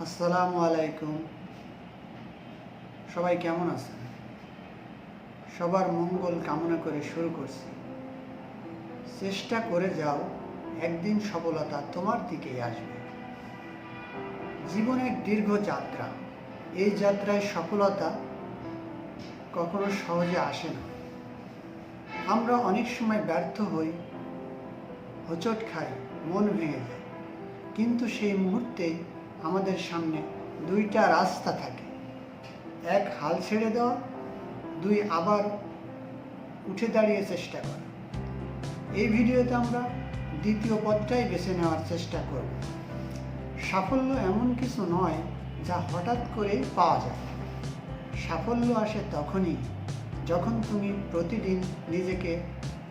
আসসালামু আলাইকুম। সবাই কেমন আছেন? সবার মঙ্গল কামনা করে শুরু করছি। চেষ্টা করে যাও, একদিন সফলতা তোমার দিকেই আসবে। জীবনের দীর্ঘ যাত্রা, এই যাত্রায় সফলতা কখনো সহজে আসে না। আমরা অনেক সময় ব্যর্থ হই, হোঁচট খাই, মন ভেঙে যায়। কিন্তু সেই মুহূর্তেই আমাদের সামনে দুইটা রাস্তা থাকে। এক হাল ছেড়ে দেওয়া, দুই আবার উঠে দাঁড়িয়ে চেষ্টা করা। এই ভিডিওতে আমরা দ্বিতীয় পথটাই বেছে নেওয়ার চেষ্টা করব। সাফল্য এমন কিছু নয় যা হঠাৎ করেই পাওয়া যায়। সাফল্য আসে তখনই যখন তুমি প্রতিদিন নিজেকে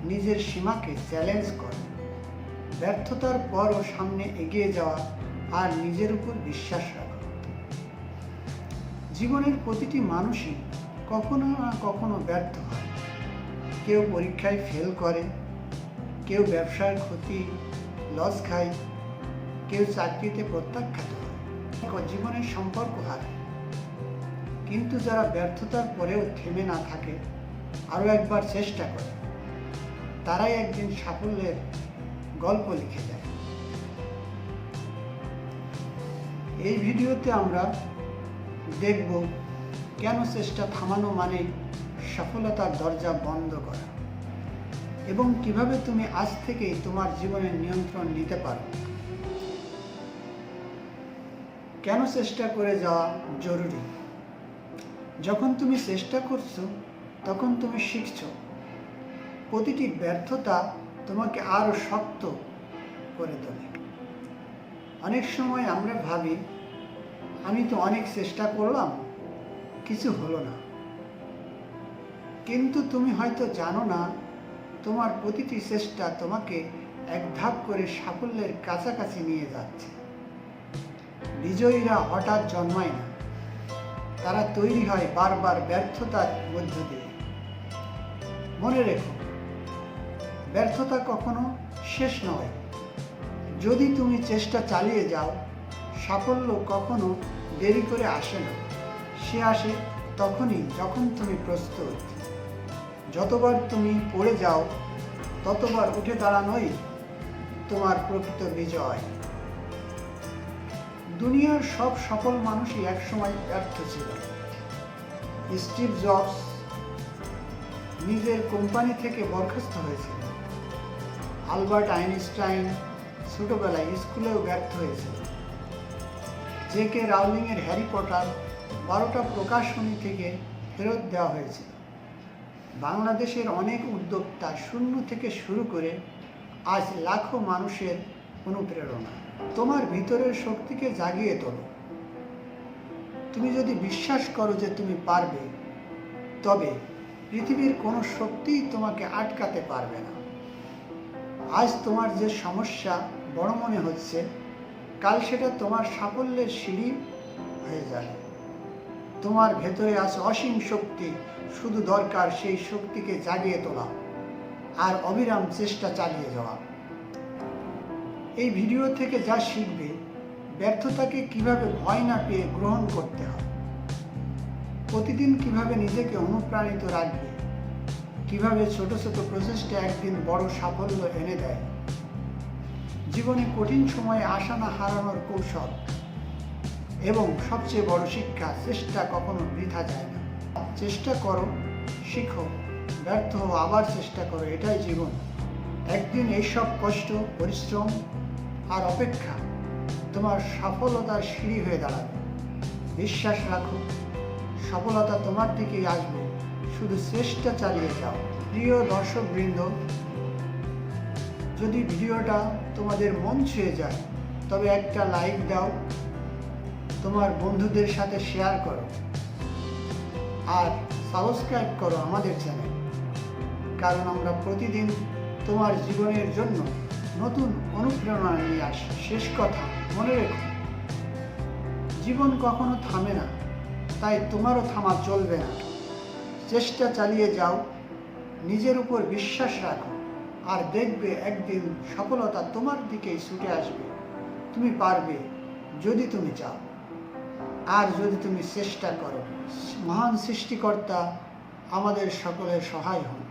নিজের সীমাকে চ্যালেঞ্জ করো। ব্যর্থতার পরও সামনে এগিয়ে যাওয়া আর নিজের উপর বিশ্বাস রাখা। জীবনের প্রতিটি মানুষই কখনো না কখনো ব্যর্থ হয়। কেউ পরীক্ষায় ফেল করে, কেউ ব্যবসার ক্ষতি লস খায়, কেউ চাকরিতে প্রত্যাখ্যাত হয়। জীবনের সম্পর্ক হারায়। কিন্তু যারা ব্যর্থতার পরেও থেমে না থাকে, আরও একবার চেষ্টা করে, তারাই একদিন সাফল্যের গল্প লিখে যায়। এই ভিডিওতে আমরা দেখব কেন চেষ্টা থামানো মানে সফলতার দরজা বন্ধ করা এবং কীভাবে তুমি আজ থেকেই তোমার জীবনের নিয়ন্ত্রণ নিতে পারো। কেন চেষ্টা করে যাওয়া জরুরি? যখন তুমি চেষ্টা করছ, তখন তুমি শিখছো। প্রতিটি ব্যর্থতা তোমাকে আরও শক্ত করে তোলে। অনেক সময় আমরা ভাবি, আমি তো অনেক চেষ্টা করলাম, কিছু হলো না। কিন্তু তুমি হয়তো জানো না, তোমার প্রতিটি চেষ্টা তোমাকে এক ধাপ করে সাফল্যের কাছাকাছি নিয়ে যাচ্ছে। বিজয়ীরা হঠাৎ জন্মায় না। তারা তৈরি হয় বারবার ব্যর্থতার মধ্য দিয়ে। মনে রেখো, ব্যর্থতা কখনো শেষ নয়। যদি তুমি চেষ্টা চালিয়ে যাও, সাফল্য কখনো দেরি করে আসে না। সে আসে তখনই যখন তুমি প্রস্তুত। যতবার তুমি পড়ে যাও, ততবার উঠে দাঁড়ানোই তোমার প্রকৃত বিজয়। দুনিয়ার সব সফল মানুষই একসময় ব্যর্থ ছিল। স্টিভ জবস নিজের কোম্পানি থেকে বরখাস্ত হয়েছিল আলবার্ট আইনস্টাইন ছোটবেলায় স্কুলেও ব্যর্থ হয়েছিল জে কে রাউলিংয়ের হ্যারি পটার বারোটা প্রকাশনী থেকে ফেরত দেওয়া হয়েছিল বাংলাদেশের অনেক উদ্যোক্তা শূন্য থেকে শুরু করে আজ লাখো মানুষের অনুপ্রেরণা। তোমার ভিতরের শক্তিকে জাগিয়ে তোলো। তুমি যদি বিশ্বাস করো যে তুমি পারবে, তবে পৃথিবীর কোনো শক্তিই তোমাকে আটকাতে পারবে না। আজ তোমার যে সমস্যা বড় মনে হচ্ছে, কাল সেটা তোমার সাফল্যের সিঁড়ি হয়ে যাবে। তোমার ভেতরে আছে অসীম শক্তি, শুধু দরকার সেই শক্তিকে জাগিয়ে তোলা আর অবিরাম চেষ্টা চালিয়ে যাওয়া। এই ভিডিও থেকে যা শিখবে, ব্যর্থতাকে কীভাবে ভয় না পেয়ে গ্রহণ করতে হয়, প্রতিদিন কীভাবে নিজেকে অনুপ্রাণিত রাখবে কীভাবে ছোট ছোট প্রচেষ্টা একদিন বড় সাফল্য এনে দেয়? জীবনে কঠিন সময়ে আশা না হারানোর কৌশল এবং সবচেয়ে বড় শিক্ষা, চেষ্টা কখনো বৃথা যায় না। চেষ্টা করো, শিখো, ব্যর্থ হো আবার চেষ্টা করো, এটাই জীবন। একদিন এইসব কষ্ট, পরিশ্রম আর অপেক্ষা তোমার সফলতার সিঁড়ি হয়ে দাঁড়াবে। বিশ্বাস রাখো, সফলতা তোমার দিকেই আসবে। শুধু চেষ্টা চালিয়ে যাও। প্রিয় দর্শকবৃন্দ, যদি ভিডিওটা তোমাদের মন ছুঁয়ে যায়, তবে একটা লাইক দাও, তোমার বন্ধুদের সাথে শেয়ার করো, আর সাবস্ক্রাইব করো আমাদের চ্যানেল, কারণ আমরা প্রতিদিন তোমার জীবনের জন্য নতুন অনুপ্রেরণা নিয়ে আসি। শেষ কথা, মনে রেখো, জীবন কখনো থামে না, তাই তোমারও থামা চলবে না। চেষ্টা চালিয়ে যাও, নিজের উপর বিশ্বাস রাখো, আর দেখবে একদিন সফলতা তোমার দিকেই ছুটে আসবে। তুমি পারবে যদি তুমি চাও। আর যদি তুমি চেষ্টা করো, মহান সৃষ্টিকর্তা আমাদের সকলের সহায় হন।